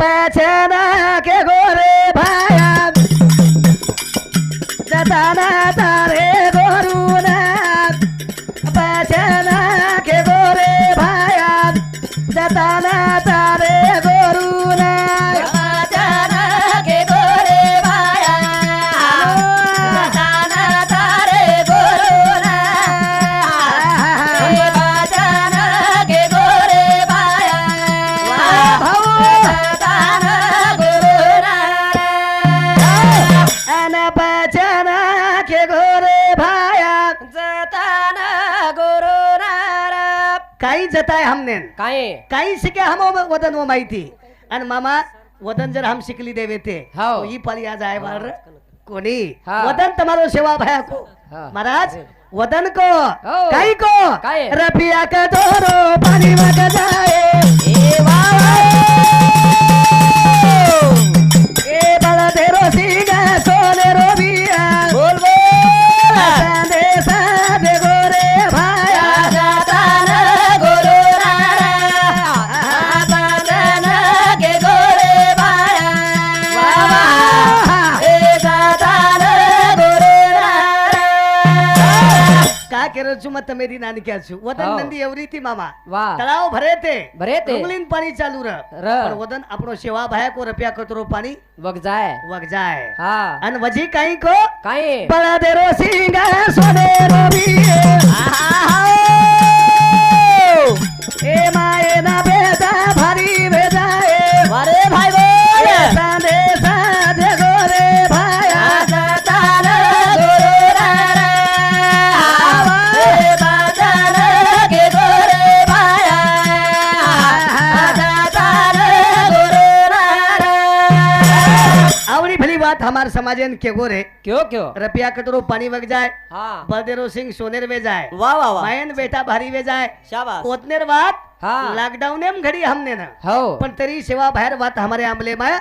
बचना के गोरे भाया काही जताय हमने। काय? काही शिके हम वदन वो माहिती आणि मामा वदन जर हम शिकली देवे ते हो. तो ही पल या जाय बार। कोणी हा. वदन तुम्हारो सेवा भया को। हा. महाराज वदन को। हो. काही को? काय? रफिया का दोरो पानी मग जाए ರಜ್ಜು ಮತ್ತ ಮೇರಿನ ಅನಿಕ್ಯಾಸು ವದನ್ ನಂದಿ ಎವ್ರೀತಿ ಮಾಮ તળાવ ભરે તે ભરે તે ઉંગલીન પાણી ચાલુ ર. પણ વદન આપણો સેવા ભાયા કો રપિયા કતરો પાણી વગ જાય વગ જાય હા. અને વજી કાઈ કો કાઈ. પળા દેરો સિંગા સોને कुम्हार समाजेन केगो रे. क्यों क्यों? रपिया कटरो पानी वग जाए बलदेरो सिंह सोनेर वे जाए वाह वाह वाह। बेटा भारी वे जाय शाबाश। ओतनेर वात हाँ। लॉकडाऊन एम घडी हमने ना। हो। पण तरी सेवा बाहेर वात हमारे आमले माया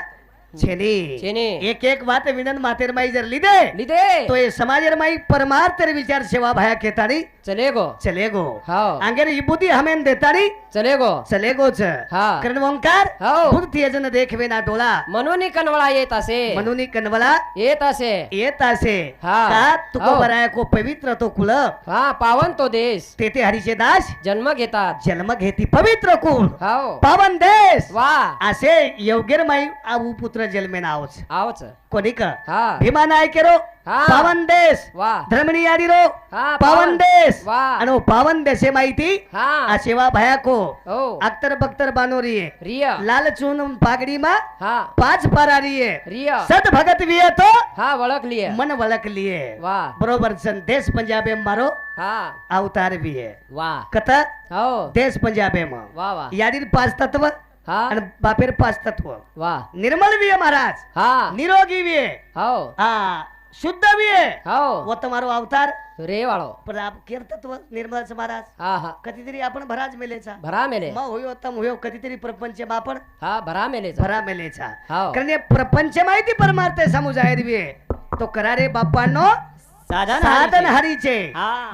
छेनी। छेनी। एक एक वात विनंद मातेर माई जर लिदे लिदे तो ये समाजेर माई परमार परमार्थ विचार सेवा भाया केतानी। चले गो चले गो हो अंगेर इबुदी हमें देतानी चले गो चले गोच हा करण ओंकार। हो बुद्धी यजन देखवे ना डोळा म्हणून कनवळा येत असे म्हणून कनवला। येत असे येत असे हा. का तुको. बराय को पवित्र तो कुल। हा पावन तो देश। तेथे हरीचे दास। जन्म घेतात जन्म घेती पवित्र कुल। हो पावन देश। वा असे माई आऊ पुत्र जन्मेन आवच आवच कोणी का? हा। भीमा नायकेरो. पावन देश. वा. धर्मनी याडीरो हा पावन. देश. आणि पावन देशे माहिती? आ सेवा भया को हो. अख्तर बख्तर बानोरी रिया. लाल चून पागडी मा पाच परारी आहे रिया. सत भगत विये तो हा ओळखली मन वळख लिए वा. बरोबर सन देश पंजाबे मारो. हा. अवतार भी है वा. कथा? हो. देश पंजाबे मा. वा वा. याडीर पाच तत्व हा. आणि बापेर पाच तत्व. वा. निर्मल भी है महाराज. हा. निरोगी भी है हो. हा. शुद्ध भी है। हो। वो तुम्हारो अवतार। रे वाळो पण आप केर तत्व निर्मळ महाराज। हा हा। कधीतरी आपण भराज मेलेचा भरा मेले। मग होयो तम होयो कधीतरी प्रपंच आपण हा भरा मेले भरा मेलेचा हो। कारण हे प्रपंच माहिती परमार्थ समू जाहीर बी आहे तो करारे बाप्पांनो साधन हरीचे।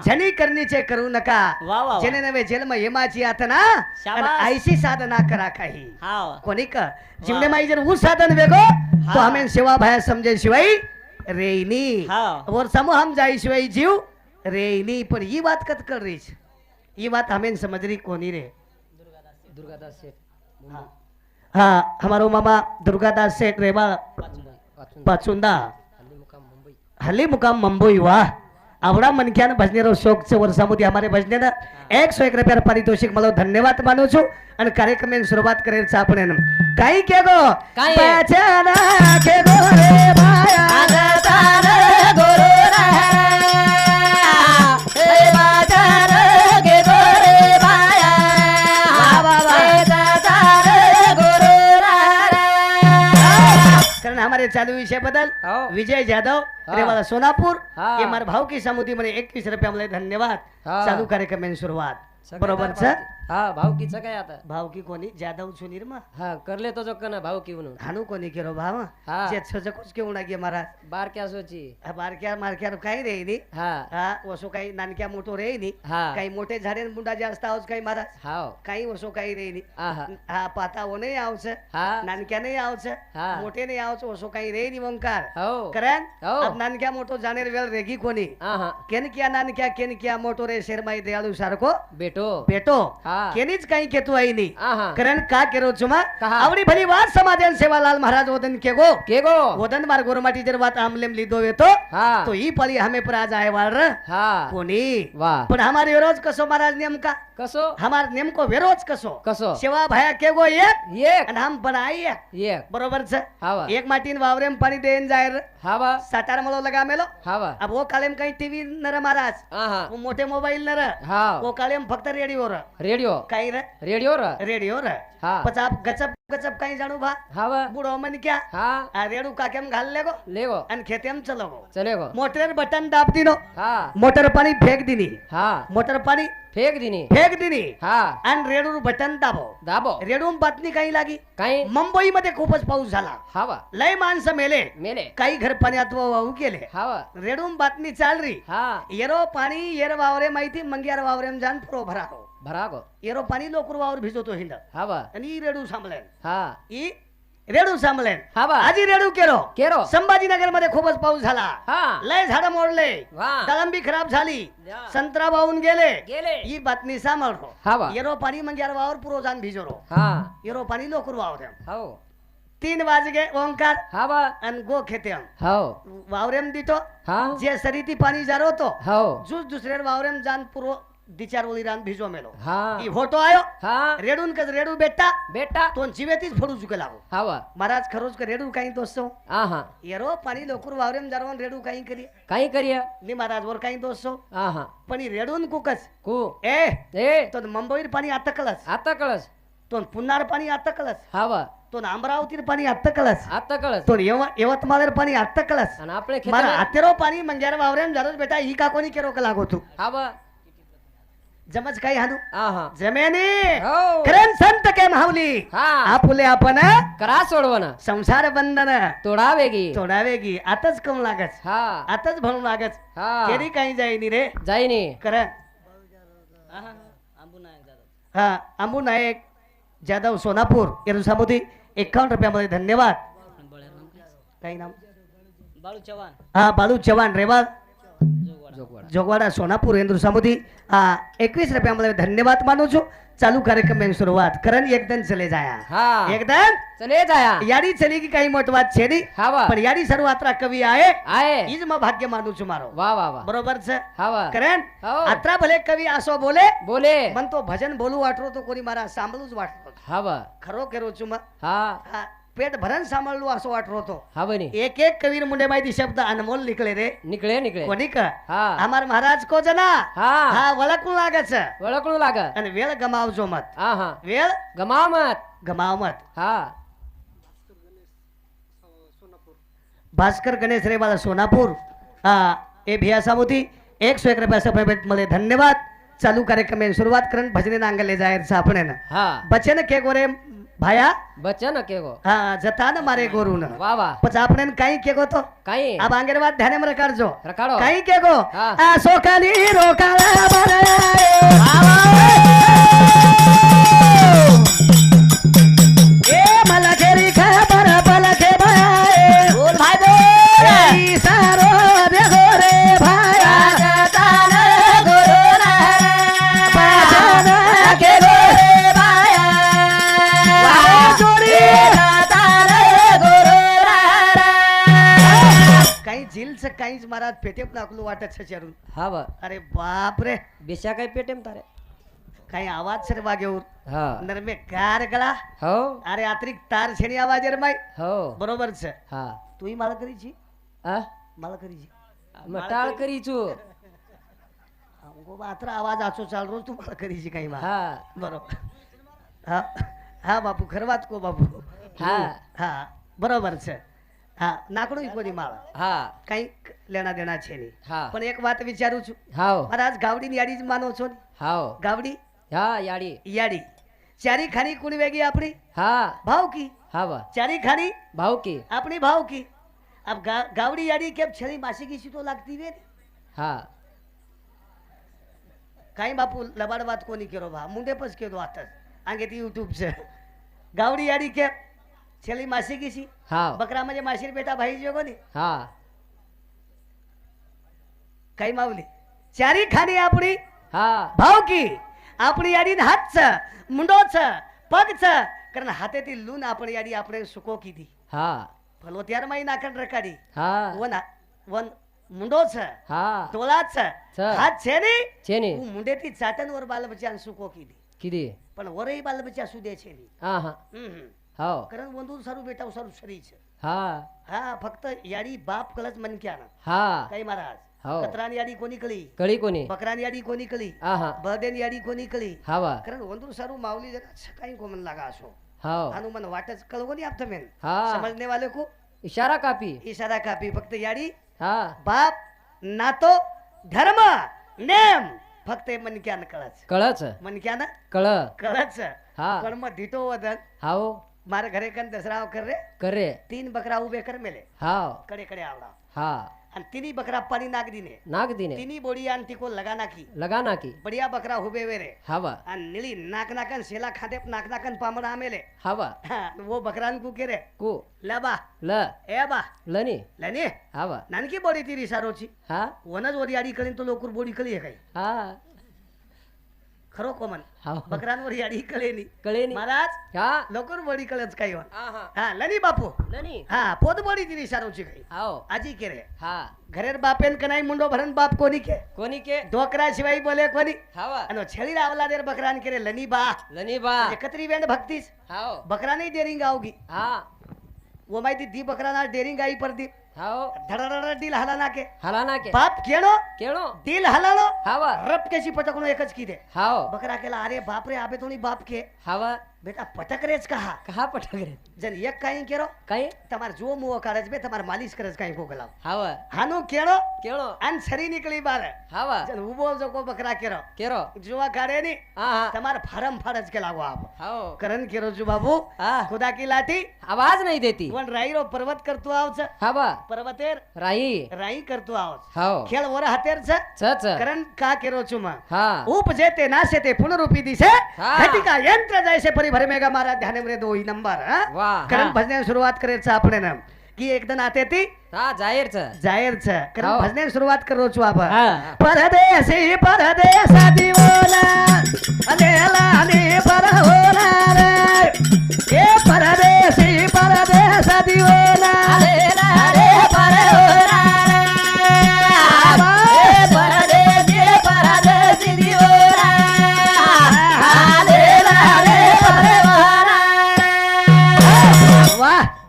झनी करणीचे करू नका। वा वा जेने नवे जन्म हेमाची आतना शाबास. आणि ऐशी साधना करा काही। हा कोणी का? जीवने माई जर ऊ साधन वेगो तो हा. हमें सेवा भया समजे शिवाय रेनी हा. और समूह हम जाई शिवाय जीव रेनी पण ही बात कत कर रही ही बात हमें समझ रही कोनी रे दुर्गादास शेठ हाँ हाँ हमारो मामा दुर्गादास सेठ रेवा पाचुंदा हल्ली मुकाम मुंबई हल्ली मुकाम मुंबई वाह आवडा मनक्यानं भजनेरो शोकच्या वर्षामध्ये हमारे भजनेनं एक सौ एक रुपया पारितोषिक मला धन्यवाद मानू છું અને કાર્યક્રમની શરૂઆત કરેલ છે આપણે એમ. કાંઈ કે हमारे चालू विषय बदल हो. विजय जाधव. रेवाला सोनापूर हा. हे मार भाऊ की समुदी म्हणे एकवीस रुपया धन्यवाद. चालू कार्यक्रमाची सुरुवात बरोबर दरबार- हा भाऊकीच काय आता? भाऊकी कोणी? जाधव सुनीर मा? हा करले तो जोक ना भाऊकी म्हणून हाणू कोणी केलो भाव? हा. जेठसोचं कुछ केवू ना गे बारक्या सोची. बारक्या मारक्या काही रे नी हा. हा वसो काही नानक्या मोठो रे नी हा. काही मोठे झाडे मुंडा जास्त असता आहोत काही मारा. हा काही वसो काही रे नी हा पाता ओ नाही आवच हा. नानक्या नाही आवच हा. मोठे नाही आवच वसो काही रे नी ओंकार हो. कारण हो. नानक्या मोठो जाणे वेळ रेगी कोणी? केन किया नानक्या केन किया मोठो रे शेरमाई दयाळू सारखो? बेटो भेटो. हा. केनीच काही केतू आईनी कारण का केलो चुमा? आवडी भली वाद समाधान सेवा लाल महाराज वदन के गो के गो वदन मार गोरमाटी जर वात आमलेम लिदो येतो. तो ही पली हमे पर आज आहे वाळ कोणी? पण हमारे रोज कसो महाराज नेमका? कसो? हमार नेमको विरोध कसो? कसो? सेवा भया के गो एक एक। आणि हम बनाई एक। एक। बरोबर छ? हावा एक माटीन वावरेम पाणी देन जायर। हावा सातार मलो लगा मेलो। हावा अब वो कालेम काही टीव्ही नर महाराज। मोठे मोबाईल नर। हाव वो कालेम फक्त रेडिओ र। रेडिओ। काही र? रेडिओ र। रेडिओ र। हा। पचाप गचप गचप काही जाणू भा. हावा बुडो मन क्या. हा. रेडू काकेम घालले गो लेगो. आणि खेतेम चलो गो चले गो मोटर बटन दाब दिनो. हा. मोटर पाणी फेक दिनी. हा. मोटर पाणी फेक दिनी. फेक दिनी. हा. आणि रेडूर बटन दाबो. दाबो. रेडून बातमी काही लागी. काही? मुंबई मध्ये खूपच पाऊस झाला. हावा लय माणसं मेले. मेले. काही घर पाण्यात वाहू गेले. हावा रेडून बातमी चाल री हा. येरो पाणी येर वावरे माहिती मंग्यार वावरेम जान पुरो भरा गो येरो पाणी लोकर वावर भिजवतो हिंड हावा आणि ई रेडू सांभळेन हा ई रेडू सांभळेन हावा आजी रेडू केलो केरो संभाजीनगरमध्ये खूपच पाऊस झाला हा लय झाडं मोडले वा दळंबी खराब झाली. संत्रा वाहून गेले गेले ही बातमी सांभाळतो येरो पाणी मंग्यार वावर पुरो जान भिजवरो हा येरो पाणी लोकर वावरेम हो तीन वाजगे ओंकार हावा आणि गो खेतेम हो वावरेम दितो हा जे सरीती पाणी जारोतो हो जूस दुसरे वावरेम जान दिचार रान भिजो मेलो. हा. ई फोटो आयो. हा. रेडून कस रेडू बेटा. बेटा. तो जिवेतीच फोडू चुके हावा महाराज खरोच का रेडू काही दोस्तो आहा. येरो पाणी लोकर वावरेम जारवून रेडू काही करी. काही करिया? नि महाराज वर काही दोस्तो आहा. पण ई रेडून कुकच कू. ए. ए. तो मुंबईर पाणी आता कळस. आता कळस. तो पुन्हार पाणी आता कळस. हावा तो अमरावतीर पाणी आता कळस. आता कळस. तो यव यवतमाळेर पाणी आता कळस. आणि आपले मला खेत आतेरो पाणी मंग्यार बेटा ही का कोणी केरो का लागो तू? हावा जमच काही हानू? जमेने हो. खरं संत के माऊली हा. आपुले आपण करा सोडवण. संसार बंधन. तोडावे गी. तोडावे गी आताच कम लागच. हा. आताच म्हणून लागच. हा. केरी काही जाईनी रे. जाईनी. कर हा आंबू नायक जाधव सोनापूर येरुसामुदी एकावन्न रुपयामध्ये धन्यवाद. काही नाम? बाळू चव्हाण. हा बालू चव्हाण જોગવાડા સોનાપુર હેન્દ્ર સામુદી આ એકવીસ રૂપિયા મળે ધન્યવાદ માનું છું ચાલુ કાર્યક્રમ એની શરૂઆત કરણ એકદમ ચલે જાયા હા એકદમ ચલે જાયા યારી ચલી ગઈ કઈ મોટી વાત છે નહીં હા પણ યારી શરૂઆત રા કવિ આએ આએ ઈજ માં ભાગ્ય માનું છું મારો વાહ વાહ વાહ બરોબર છે હા કરણ આત્રા ભલે કવિ આસો બોલે બોલે મન તો ભજન બોલું આટરો તો કોની મારા સાંભળું જ વાટતો હા ખરો કેરો છું હા હા पेट भरण सांभाळलो असं वाटत होतो. हा एक एक कवीर मुंडे माहिती शब्द अनमोल निकले रे. निकले निकले. कोणी का? हा. महाराज को जना? हा. हा वळकू लागच वळकू लाग. आणि वेळ गमाव जो मत. हा हा. वेळ गमाव मत. गमाव मत. हा. भास्कर गणेश रे मला सोनापूर. हा ए भिया सामोती. एक सौ एक रुपया सफेदमध्ये धन्यवाद. चालू कार्यक्रम सुरुवात करून भजने नांगले जाहीर सापण्यानं बचन के गोरे ભાયા? બચન કેગો. હા જતા ને મારે ગોરુ ને વાહ વાહ. પછી આપણે કઈ કેગો તો? કઈ? આ બાંગેર વાત ધ્યાને રખાડજો. રખાડો. કઈ કેગો? આ સોખાની રોકાળા વાહ. काहीच मला पेटेम टाकलो वाटत सचारून हा बा. अरे बाप रे बेशा काय पेटेम तारे. काही आवाज सर बागेवर हा. नरमे कार गळा. हो. अरे आतरिक तार शेणी आवाज रे माई हो. बरोबर सर हा. तुम्ही मला करीची आ? मला करीची मग टाळ करीचू अहो, मात्र आवाज असो चाल रोज तुम्हाला करीची काही मा बरोबर. हा. हा बापू खरवाच को बापू. हा. हा. बरोबर सर हा. नाकडू कोणी माळा? हा. काही લેણા દેણા છે નહીં हा પણ એક વાત વિચારું છું हाव મારા આજ ગાવડીની યાડી જ માનો છો ને हाव ગાવડી हा याडी याडी चारी खानी कुणी वेगळी आपली हा भाव की हा बा चारी खानी भाऊ की अपनी भाव की अब गा, गावड़ी याडी केम छली मासी की सी तो लागती वे हा काही बापू लबाड बात कोणी केलो बा मुंडे पच केलो आताच अंगे ती युट्यूबचं गावडी याडी केम छली मासी की सी हा बकरा म्हणजे माशीर बेटा भाई जो कोणी हा काही माऊली चारी खाणी आपली हा भाव की आपली यादी हातच मुंडोच पगच कारण हातातील लून आपण यादी आपण सुको किती हा फलोत्यार माई नाकड रकाडी हा वन वन मुंडोच हा तोलाच हात छेने छेने मुंडे ती चाटन वर बालबची आणि सुको किती किती पण वरही बालबची असू दे छेने हा हा कारण वंदू सारू बेटा सारू शरीच हा हा फक्त याडी बाप कलच मन क्या हा काही महाराज हो. ಕತ್ರಾನಿ ಯಾಡಿ ಕೊನಿಕಳಿ ಕಳಿ ಕೊನಿ ಬಕರಾನಿ ಯಾಡಿ ಕೊನಿಕಳಿ ಆಹಾ बहदेन याडी कोणीकळी हावा कारण वंदूर सारू माऊली जरा सकाळी कोमन लागा असो. हाव हनुमान वाटच कळवो नी आपतं मेन. हा. समजने वाले को इशारा कापी. इशारा कापी. फक्त याडी हा. बाप नातो धर्म नेम. फक्त हे मनक्यान कळच. कळच. मनक्यान? कळ. कळच. हा. कर्म धिटो वदन. हाव हो. मारे घरे कन दसराव हो कर रे. करे तीन बकरा उभे कर मेले. हावकडे कडे आवडा. हा. आणि तिन्ही बकरा पाणी नाग दिने नाग दिने तिन्ही बोडी आणि तिको लगा नाखी लगा ना की बढिया बकरा उभे वे रे हवा. आणि निळी नाक नाकन शेला खाते नाक नाकन पामडा आमेले. हवा. हा, वो बकरान को के. रे कु लबा ल. ए बा. लनी. लने? हवा. नानकी बोडी ती रिसारोची हा. वनच वर याडी कळीन तो लोकर बोडी कळी आहे काही. हा. खरो कोमन हाव बकरांवर याडी कळेनी. कळे नी महाराज हा. लोकर बोडी कळच काही वन हा हा. हा लनी बापू. लनी. हा पोत बोडी ती रिसारोची काही हाव आजी के रे हा. घरेर बापेन कनाई मुंडो भरन बाप कोणी के? कोणी के? डोकरा शिवाय बोले कोणी? हवा आणि छेली रावला देर बकरान के रे लनी बा. लनी बा. एकत्री वेंड भक्तीस. हाव बकरा नाही डेरिंग आवगी हा. वो माहिती दी बकरा ना डेरिंग आई पर दी हाव धडाधडा डील हला ना के. हला ना के. बाप केळो? डील हलानो हवा. रप केशी पटकनो एकच की दे. हाव बकरा केला अरे बाप रे आबे थोडी बाप के. हवा. बेटा पटक रेच कहा कहा पटकरे जन एक काही केरो काय તમારે જો મુઓ કાઢે છે બે તમારે માલિશ કરે છે કાંઈ ગોગલાવ हवा હાનું કેળો केळो આન છરી નીકળી બાર हवा જન ઉભો જો કો બકરા કેરો केरो જોવા કાઢે ની हा हा તમારે ફારમ ફારજ કે લાગો આપ हाव કરણ કેરો જો બાબુ हा ખુદા કી લાઠી आवाज नाही देती વન રાઈરો પર્વત કરતો આવ છે हवा પર્વતેર राई રાઈ કરતો આવ છે हाव ખેલ વર હાતેર છે च च કરણ કા કેરો છું માં हा ઉપજે તે નાશે તે પુનરૂપી દિશે હા. ઘટિકા યંત્ર જાય कोई भरे मेगा मारा ध्यान में दो हो, ही नंबर करम भजने सुरुवात करायचं आपण की एकदा नाते ती? जाहीरच जाहीरच करम भजने सुरुवात करू आपण परदेसी परदेस दिवला अलेला दिवला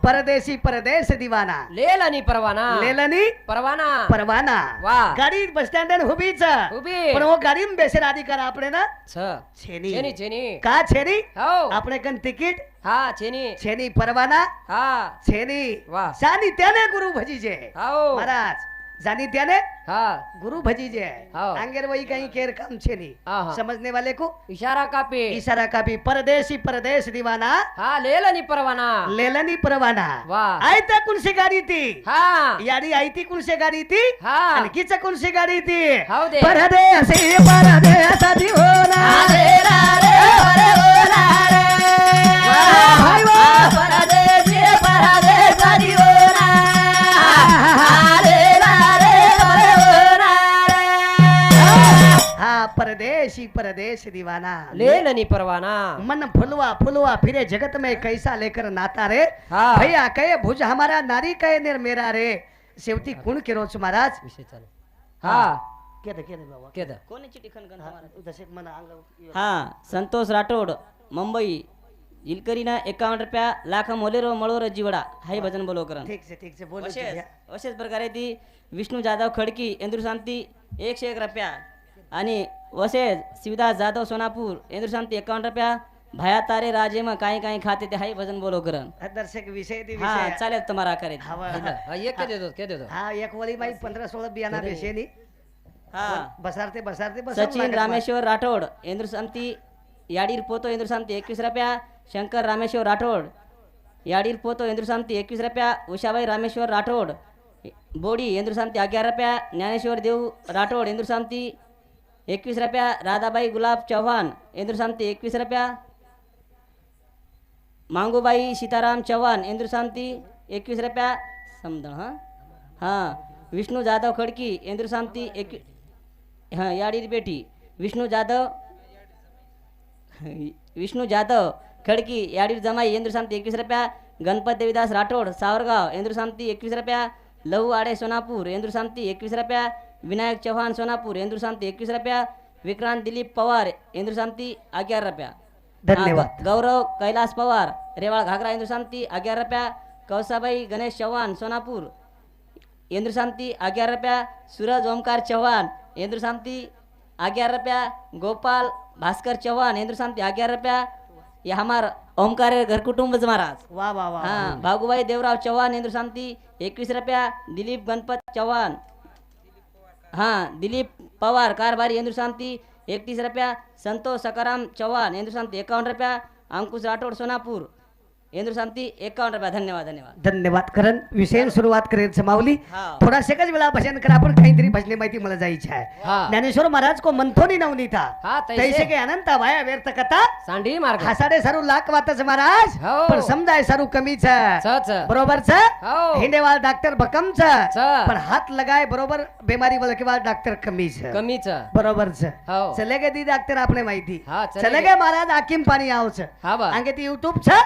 વાહ પરદેશી પરદેશ દીવાના लेलानी परवाना લેલની परवाना પરવાના વાહ. ગાડી બસ સ્ટેન્ડ ઉભી છે ઉભી પણ ઓ ગાડીમાં બેસીને અધિકાર આપણે ના छ છેની छेनी छेनी કા છેની हो આપણે કન ટિકિટ हा छेनी છેની પરવાના हा છેની वाह જાની તેને ગુરુ ભજી છે हाओ महाराज जानी त्याने हाँ. गुरु भजी जे हो. आंगेर वही कहीं केर कम छे नहीं समझने वाले को? इशारा कापी. इशारा कापी. परदेशी परदेश दीवाना. हाँ लेलनी परवाना. लेलनी परवाना. वाह आई त्या कुणशी गाडी थी हाँ. यारी आई ती कुणशी गाडी थी हाँ. आणखीच कुणशी गाडी थी हाँ दे. परदेशी दीवाना रे रे रे रे रे रे. रे रे परदेशी परदेश दीवाना लेलानी परवाना मन फुलवा फुलवा फिरे जगत में कैसा लेकर नाता रे हा भैया कहे भुज हमारा नारी कहे निर मेरा रे शेवटी कुण केरो छ महाराज विषय चालू हा केद केद बाबा केद कोणी चिठ्ठी खणखण तुम्हाला? दशक मना आंगल हा संतोष राठोड मुंबई इलकरीना एकावन्न रुपया लाख मोलेरो मळोर जिवडा हाय भजन बोलो करण ठीक से ठीक से बोलो असेच प्रकारे ती विष्णू जाधव खडकी इंदुरशांती एकशे एक रुपया आणि वसेज शिवदास जाधव सोनापूर इंदुरशांती एकावन्न रुपया भाया तारे राजे मग काही काही खाते ते हाय भजन बोलो करण. हा, दर्शक विषय हा विषय. चालेल तुम्हाला करे हा एक के देतो के देतो. हा एक वली माई पंधरा सोळा बियाणा बेशे नी हा. बसारते बसारते बस सचिन रामेश्वर राठोड इंदुरशांती याडीर पोतो इंद्रशांती एकवीस रुपया शंकर रामेश्वर राठोड याडीर पोतो इंद्रशांती एकवीस रुपया उषाबाई रामेश्वर राठोड बोडी इंद्रशांती अग्यार रुपया ज्ञानेश्वर देव राठोड इंद्रशांती एकवीस रुपया राधाबाई गुलाब चव्हाण इंद्रशांती एकवीस रुपया. मांगूबाई सीताराम चव्हाण इंद्रशांती एकवीस रुपया. समजा हां? हां. विष्णू जाधव खडकी इंद्रशांती एक हां याडीर बेटी. विष्णू जाधव विष्णू जाधव खडकी याडीर जमाई इंद्रशांती एकवीस रुपया. गणपत देवीदास राठोड सावरगाव इंद्रशांती एकवीस रुपया. लहू आडे सोनापूर इंद्रशांती एकवीस रुपया. विनायक चव्हाण सोनापूर इंद्रशांती एकवीस रुपया विक्रांत दिलीप पवार इंद्रशांती अग्यार रुपया. धन्यवाद. गौरव कैलास पवार रेवाळ घागरा इंद्रशांती अग्यार रुपया. कौसाबाई गणेश चव्हाण सोनापूर इंद्रशांती अग्यार रुपया. सूरज ओमकार चव्हाण इंद्रशांती अग्यार रुपया. गोपाल भास्कर चव्हाण इंद्रशांती अग्यार रुपया. ये हमार ओमकार घर कुटुंबच महाराज. वा वा वा हाँ भागुबाई देवराव चव्हाण इंद्रशांती एकवीस रुपया. दिलीप गणपत चव्हाण हां दिलीप पवार कारभारी इंद्रशांती एकतीस रुपया संतोष सकाराम चव्हाण इंद्रशांती एकावन्न रुपया अंकुश राठोड सोनापूर। इंद्रशांती एकावन्न रुपया धन्यवाद धन्यवाद धन्यवाद करण विषय सुरुवात करेल समावली हा. थोडा सेकच वेळा भजन करा आपण काहीतरी भजने माहिती मला जायची आहे हा. ज्ञानेश्वर महाराज को मंथोनी नवनी था हा, तैसे. के अनंत वाया व्यर्थ कथा सांडी मार्ग खासाडे सारू लाख वातच महाराज हो. पण समजाय सारू कमीच बरोबर छ हो. हिंडेवाल डॉक्टर भकम छ छ. पण हात लगाय बरोबर बेमारी वलकेवाल डॉक्टर कमी छ कमीच बरोबर छ चले गे दी डॉक्टर आपने माहिती हा, चले गे. महाराज आकिम पाणी आवच हा बा अंगे ती युट्यूब छ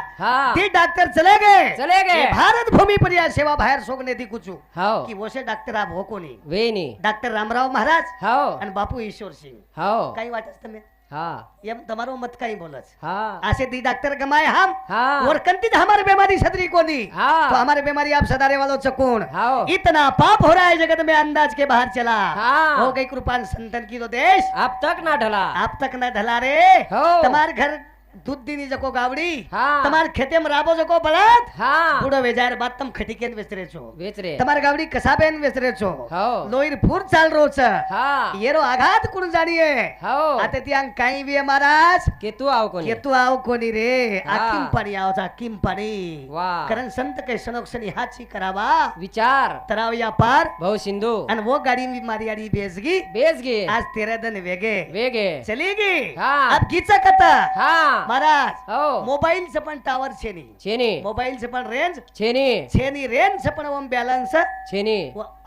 हा ती डॉक्टर चले गे चले गे. ये भारत भूमी पर या सेवा बाहेर सोगने ती कुचू हो की वसे डॉक्टर आप हो कोणी वेनी डॉक्टर रामराव महाराज हो आणि बापू ईश्वर सिंह हो काही वाटत તમે હા એમ તમારો મત કઈ બોલસ હા આસે दी डॉक्टर गमाए हम હા और कंती हमारी बीमारी सदरी को दी हाँ। तो हमारी बीमारी आप सदारे वालों चकून हाँ। इतना पाप हो रहा है जगत में अंदाज के बाहर चला हाँ। हो गई कृपान संतन की तो देश अब तक ना ढला आप तक न ढला रे हो। તમાર ઘર दूध दीनी जको गावड़ी हाँ। तुम्हारे खेते में राबो जको बड़त हाँ। बुढ़ो वेजार बात तुम खटीकेन वेचरे छो। वेचरे तुम्हारे गावड़ी कसा बेन वेचरे छो। हाँ। लोईर फूर चाल रो छ। हाँ। ये रो आघात कुण जानिए हाँ। हो. आते तियांग काई भी है महाराज केतु आओ कोनी केतु आओ कोनी रे? हाँ। आ किम पड़ी आओ जा किम पड़ी वाह करण संत के सनोक्षण हाची करावा। विचार. तराव या पार। बहु सिंधु. अन वो गाड़ी भी मारी आड़ी बेचगी बेचगी आज तेरा दिन वेगे। वेगे. चलेगी हाँ। अब महाराज हो. मोबाईल च पण टावर छेनी. मोबाईल च पण रेंज छेनी. छे नी रेंज च पण ओम बॅलन्स छेनी.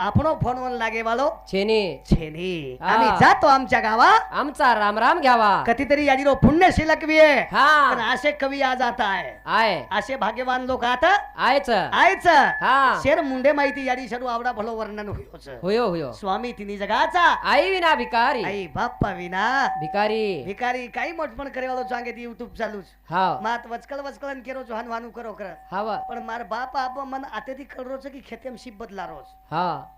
आपणो फोन वर लागे वालो छेनी. छे नी हा. आम्ही जातो आमच्या गावा. आमचा राम राम घ्यावा. कधीतरी याडीरो पुण्य शिलक भी आहे. पण असे कवी आज आता आहे. आय असे भाग्यवान लोक आता. आयच. आयच. हा. शेर मुंडे माहिती याडी सर्व आवडा भलो वर्णन होयोच होयो होयो. स्वामी तिन्ही जगाचा. आई विना भिकारी. आई बाप्पा विना. भिकारी. भिकारी काही मोठपण करेवालो चांगे ती युट्यूब યુટ્યુબ ચાલુ છે. હા. માં વચકળ વચકળ ને કેરો જોહાન વાનું કરો કરે. હા પણ મારા બાપ આપ મને આતેથી કરો છે કે ખેતેમ શીપ બદલારો છે. હા.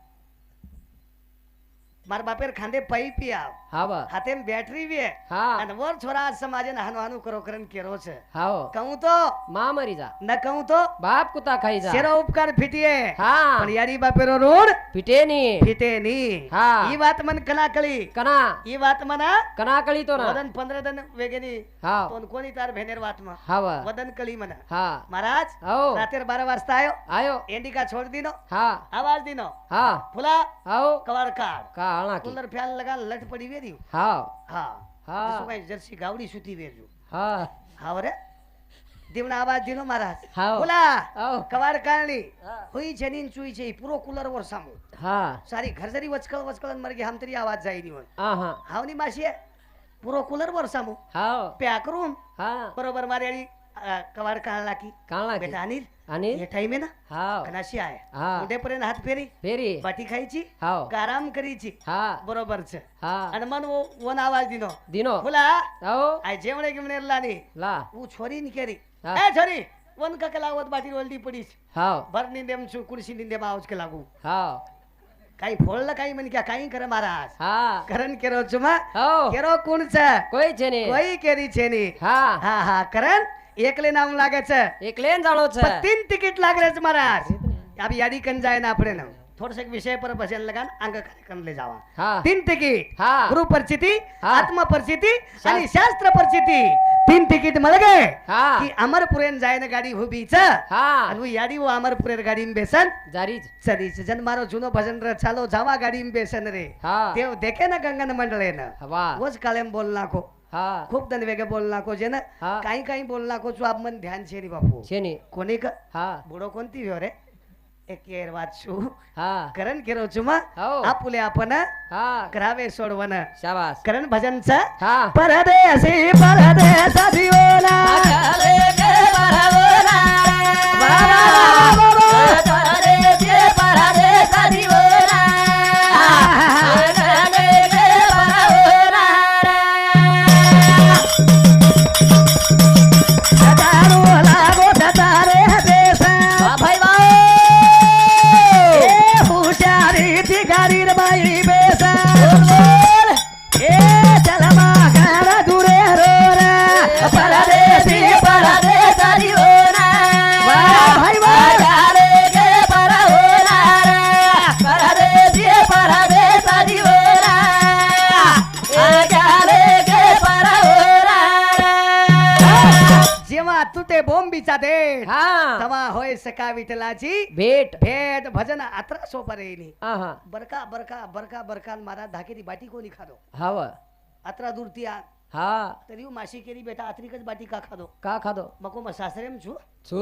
મારા બાપેર ખાંદે પૈ પિયા હા હાથે બેટરી વે. હા. અને વર છોરા આજ સમાજે નાનું નાનું કરો કરન કેરો છે. હા કહું તો માં મરી જા. ન કહું તો બાપ કુતા ખાઈ જા. શેરો ઉપકાર ફીટીએ. હા. પણ યારી બાપેરો રોડ ફીટે ની ફીટે ની હા. ઈ વાત મન કનાકળી કના. ઈ વાત મન કનાકળી તો ના. વદન 15 દન વેગેની. હા. તો કોની તાર ભેનેર વાતમાં હા વદન કળી મન. હા. મહારાજ હો રાતે 12 વાજતા આયો. આયો. એન્ડિકા છોડ દીનો. હા. આવાજ દીનો. હા. ફુલા. આવો. કવાડ કાળ આણા ઉંદર ફેલ લગા લટ પડી વેરી હા હા હા શું કઈ જર્સી ગાવડી સુતી વેરજો હા હા રે તેમણે આવાજ દીનો મહારાજ બોલા કવાડ કારણી હુઈ જનીન ચુઈ છે પૂરો કુલર વર સામો હા સારી ઘરજરી વચકળ વચકળ મરગી હમ તરી આવાજ જાય ની હોય હાવની માસીએ પૂરો કુલર વર સામો હા પેકરૂમ હા બરોબર મારી कवाड काढला की काळा की बेटा अनिल आणि हे टाइम आहे ना? हाव. कनाशी आहे. हा. उद्यापर्यंत हात फेरी. फेरी. बाटी खायची हाव. आराम करायची हा. बरोबरच. हा. आणि मन वो- वन आवाज दिनो. दिनो. बोला आओ आय जेवणे गिवणे लानी ला. ऊ छोरी नि केरी. हा. ए छोरी वन का लावत बाटी वलदी पडीस. हाव. भर निंदेम छु कुर्सी निंदेम आवाज के लागू. हाव. काही फोडलं काही म्हण क्या काही कर महाराज. हा. करण केरो चुमा हो. केरो कोणच? कोई ને कोई केरी छेनी. हा. हा हा करण. एकले नाम लागायचं એકલેન જાણો છે पण तीन तिकीट लागलेच महाराज अब यादी कन जाए ना अपने ना थोड़ा सा एक विषय पर भजन लगान अंग कार्यक्रम ले जावा हा तीन तिकीट हा गुरु परिचिती हा. आत्म परिचिती आणि शास्त्र परिचिती तीन तिकीट मळ गए हा की अमरपुरेन जायन गाडी हुबीच हा અને હું યાદી હું અમરપુરેર ગાડીમાં બેસન જારી જ ચડી છે જન મારો જૂનો ભજન રે ચાલો જાવા ગાડીમાં બેસન રે હા તેવ દેખે ને ગંગન મંડળે ને વાહ ઓજ કાલેમ हाँ. खूब तन वेगे बोलना को जेना हाँ. काही काई बोलना को छु मन ध्यान छे बापू. छे नी कोने का? हा. बुड़ो कोणती व्यो हो रे? एक केर वात छु हाँ. करण केरो छु मा हो. आपुले आपण हा. करावे सोडवन शाबास. करण भजन च हाँ. परदेसी परदेसा दिवोला परदेसी परवोला सका विठलाची भेट. भेट भजन आत्रा सोपर आहा. बरका बरका बरका बरका मारा धाकेरी बाटी कोणी खादो? हाव. आत्रा दुरती आ हा. तरी माशी केरी बेटा आत्रिकच बाटी का खादो? का खादो? मको मग सासरेम छू. छू.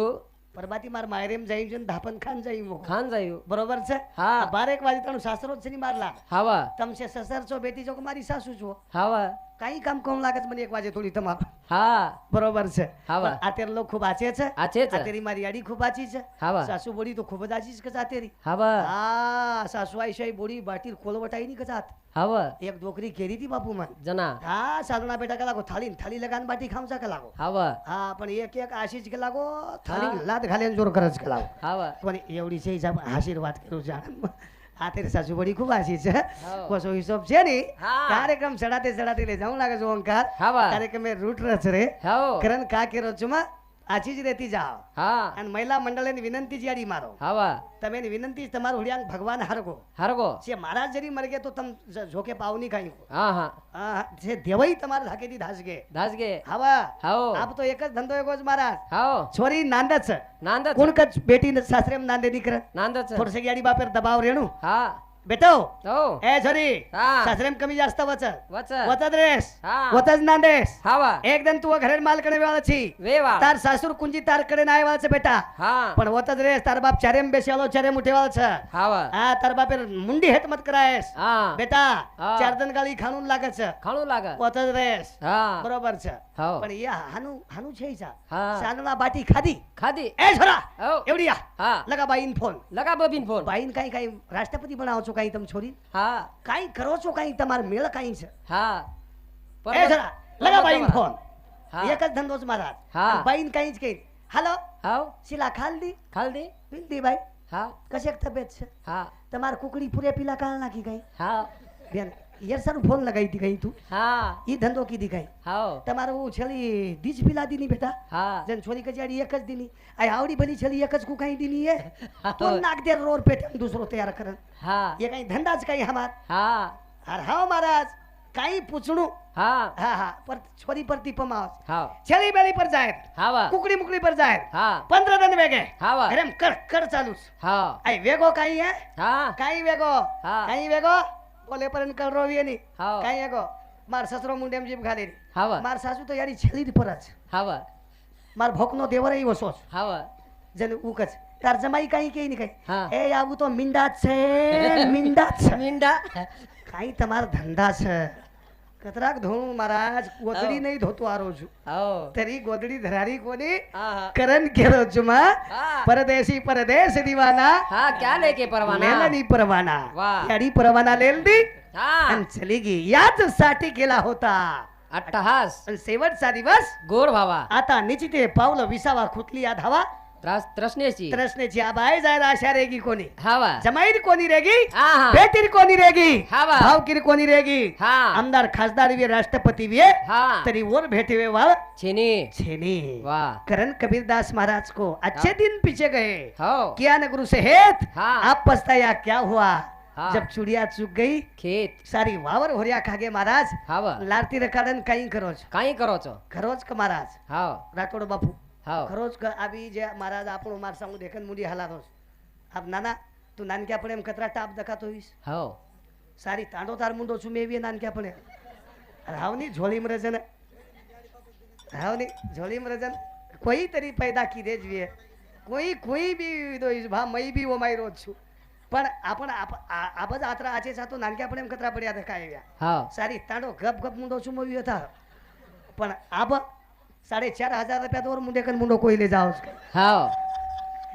परबाती मार मायरेम जाईन जन धापन खान जाई मो खान जाई बरोबर छ? हा. बारेक वाजी तणू सासरोच मारला. हावा. तमसे ससरचो बेटीचो मारी सासू छो. हावा. મારલા હાવ તમ છે સસર છો બેટી છો કે મારી સાસુ છો હાવ કાંઈ કામ કોમ લાગે છે મને એક વાગે થોડી તમારું હા બરોબર છે હા, વાહ. આ તેર લોકો ખૂબ આચે છે આ છે આ તેરી મારી આડી ખૂબ આચી છે હા, વાહ. સાસુ બોડી તો ખૂબ જ આચી છે કે આ તેરી હાવ હા સાસુ આઈ શાઈ બોડી બાટી ખોલો વટાઈ ની કચાત હાવ એક ડોકરી કેરી હતી બાપુ માં જના હા સાધના બેટા કલાકો થાળી ને થાળી લગાન બાટી ખામસા કલાકો હાવ હા પણ એક એક આશીષ કલાકો થાળી લાદ ખાલી જોર કરે જ કલાકો હાવ પણ એવડી છે હિસાબ આશીર્વાદ કરું છું આનંદમાં. આ તેરી સાસુ બડી ખૂબ આશી છે હા. કોસો હિસાબ છે ને હા. કાર્યક્રમ ચડાતે ચડાતે લઈ જાઉં લાગે છે ઓંકાર હાવ કાર્યક્રમે રૂટ રચ રે હાવ કરણ કા કેરો છું માં આછી જ રહેતી જાઓ. હા. અને મહિલા મંડળની વિનંતી જાડી મારો. હા તમે એની વિનંતી તમારું હુડિયાંગ ભગવાન હરગો. હરગો. છે મહારાજ જરી મર ગયા તો તમ જોકે પાવ પાવની ખાઈ હા હા. છે દેવઈ તમારે ધાકેતી ધાસગે. ધાસગે. હવા. હાઓ. આપ તો એક જ ધંધો એકો જ મહારાજ. હાઓ. છોરી નાંદ જ છે. નાંદ કોણ કચ બેટી ને સાસરે નાંદે દીકરા? નાંદ છે. થોડસે ગાડી બાપેર દબાવ રેણું. હા. बेटो हो. ए झरी हा. कमी जास्त वचत वचन. वचत रेस हा. वचत नांदेस हवा एकदम तू घरेर मालकडे वेळाची वेवा तार सासूर कुंजी तार तारकडे नाही वाळचं बेटा. पण वतच रेस तार बाप चारे बेसालो चारेम चारे वाळचं हवा हा तार बापेर मुंडी हेत मत करायस बेटा चार जण गाळी खाणून लागच. खाणू लागा. वतच रेस हा. बरोबरच. हो. पण या हानू हानू छेचा हा. सानला बाटी खादी. खादी. ए झोरा हो. एवढी या. हा. लगा बाईन फोन. लगा बबीन फोन. बाईन काही काही राष्ट्रपती बनावचो કાઈ તમે છોરી હા. કાઈ કરો છો કાઈ? તમારે મેળ કાઈ છે? હા. એ જરા લગા ભાઈ ફોન. હા. એક જ ધંધો છે મારા હા. બાઈન કાઈ જ કઈ. હાલો. હાવ. શીલા ખાલદી ખાલદી બિંદી ભાઈ. હા. કશેક તબિયત છે? હા. તમાર કુકડી પૂરે પીલા કાળ નાખી ગઈ. હા. બેન यार सर फोन लगाई थी कहीं तू. हाँ. धंधो की दिखाई. हो. हाँ. छली दीज पिला दी नहीं बेटा. हाँ. जन छोरी का जाड़ी एकच दी आई आवड़ी भली छली एकच दी नहीं है नाक देर रोर पेट हम तैयार करन. हाँ. ये कहीं महाराज कहीं पूछणु. हाँ. हाँ हाँ. पर छोरी पर दीप मावस छली बेली पर जाए हाँ वा कुकड़ी मुकड़ी पर जाए हाँ. पंद्रह दिन वेगे. हाँ वा अरे कर कर चालू हाँ. वेगो कहीं है? हाँ. कहीं वेगो? हाँ. वेगो? ઓલે પર કલ રોવીએ ની કાઈ એકો માર સસરો મુંડે એમ જીભ ખાલી હાવા. માર સાસુ તો યારી છેલી પર જ હાવા. માર ભોકનો દેવર એવો સોચ હાવા. જેને ઉક જ. તાર જમાઈ કઈ કે ની કઈ. એ આવું તો મિંડા છે મિંડા છે. મિંડા. કઈ તમાર ધંધા છે. કતરાક ધોણું મહારાજ ગોદડી આવો. નહીં ધોતો આરો છું હાવ તરી ગોદડી ધરારી કોની હા હા કરણ કેરો છુમાં હા પરદેશી પરદેશ દીવાના હા ક્યાં લેકે પરવાના મેલની પરવાના વાહ. યાડી પરવાના લેલ દી હા અને ચલી ગઈ યાદ साठी गेला होता अट्टहास आणि शेवटचा दिवस गोड भावा आता निश्चिते पावलं विसावा खुतली या धावा त्रास त्रसण्याची. त्रसण्याची आबाय जायला आशा रेगी कोणी? हवा. जमाईर कोणी रेगी? भेटीर कोणी रेगी? हवा. भावकीर कोणी रेगी? हा. आमदार खासदार वे राष्ट्रपती वे हा. तरी वर भेटवे वा छेने. छेने. वा. करण कबीरदास महाराज को अच्छे दिन पीछे गए। हो. क्या नगरू से हेत? आप पछताया क्या हुआ? जब चुड़िया चुक गई खेत. सारी वावर होरिया खागे महाराज। लारती रखाडन काही करोच। काही करोच? करोच का महाराज। हा राठोड बापू। हो. रोज अभी जे महाराज आपण मार सांगू देखन मुली हला रोज आप नाना तू नानक्यापणे कतरा टाप दखात होईस. हो. सारी तांडो तार मुंडो चुमेवी नानक्यापणे रावनी झोळीम रजन रावनी झोळी रजन कोई तरी पैदा की देज वे कोई कोई भी दोईस भा मई भी वो माई रोज छु. पण आपण आपच आत्रा आचे सातो नानक्यापणे कतरा पडिया दखाय हो. सारी तांडो गप गप मुंडो चुमवी होता पण आप साडेचार हजार रुपयावर मुंडेकन मुंडो कोहिले जाओ हाव.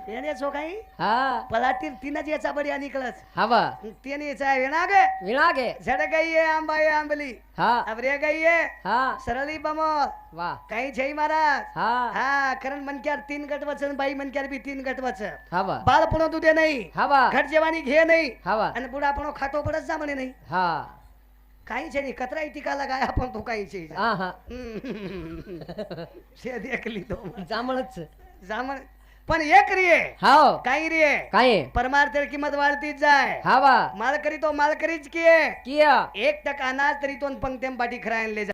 येणे सो काही? हा. पलाटीर तीनच याचा बरी आणि इकडच हवा त्याने याचा विणा गे विणा गे. झड गई आहे आंबा आंबली. हा. अबरे गई है. हा सरळी बमोल. वा. काही जय महाराज. हा. हा कारण मनक्यार तीन गट वचन बाई मनक्यार बी तीन गट वच हवा बाळ पण तू दे नाही हवा घट जेवानी घे नाही. हवा आणि बुडा पण खातो पडत जा म्हणे नाही. हा. काही छे कतरा टिकाला काला काय आपण तो काही छे शे देखली तो. जामळच जामळ पण एक रिये. हाव काही रिये. काय परमार्थ किंमत वाढतीच जाय. हावा मालकरी तो मालकरीच किये. किया. एक टक अनाज तरी तो पंक्तेम पाठी खरायन ले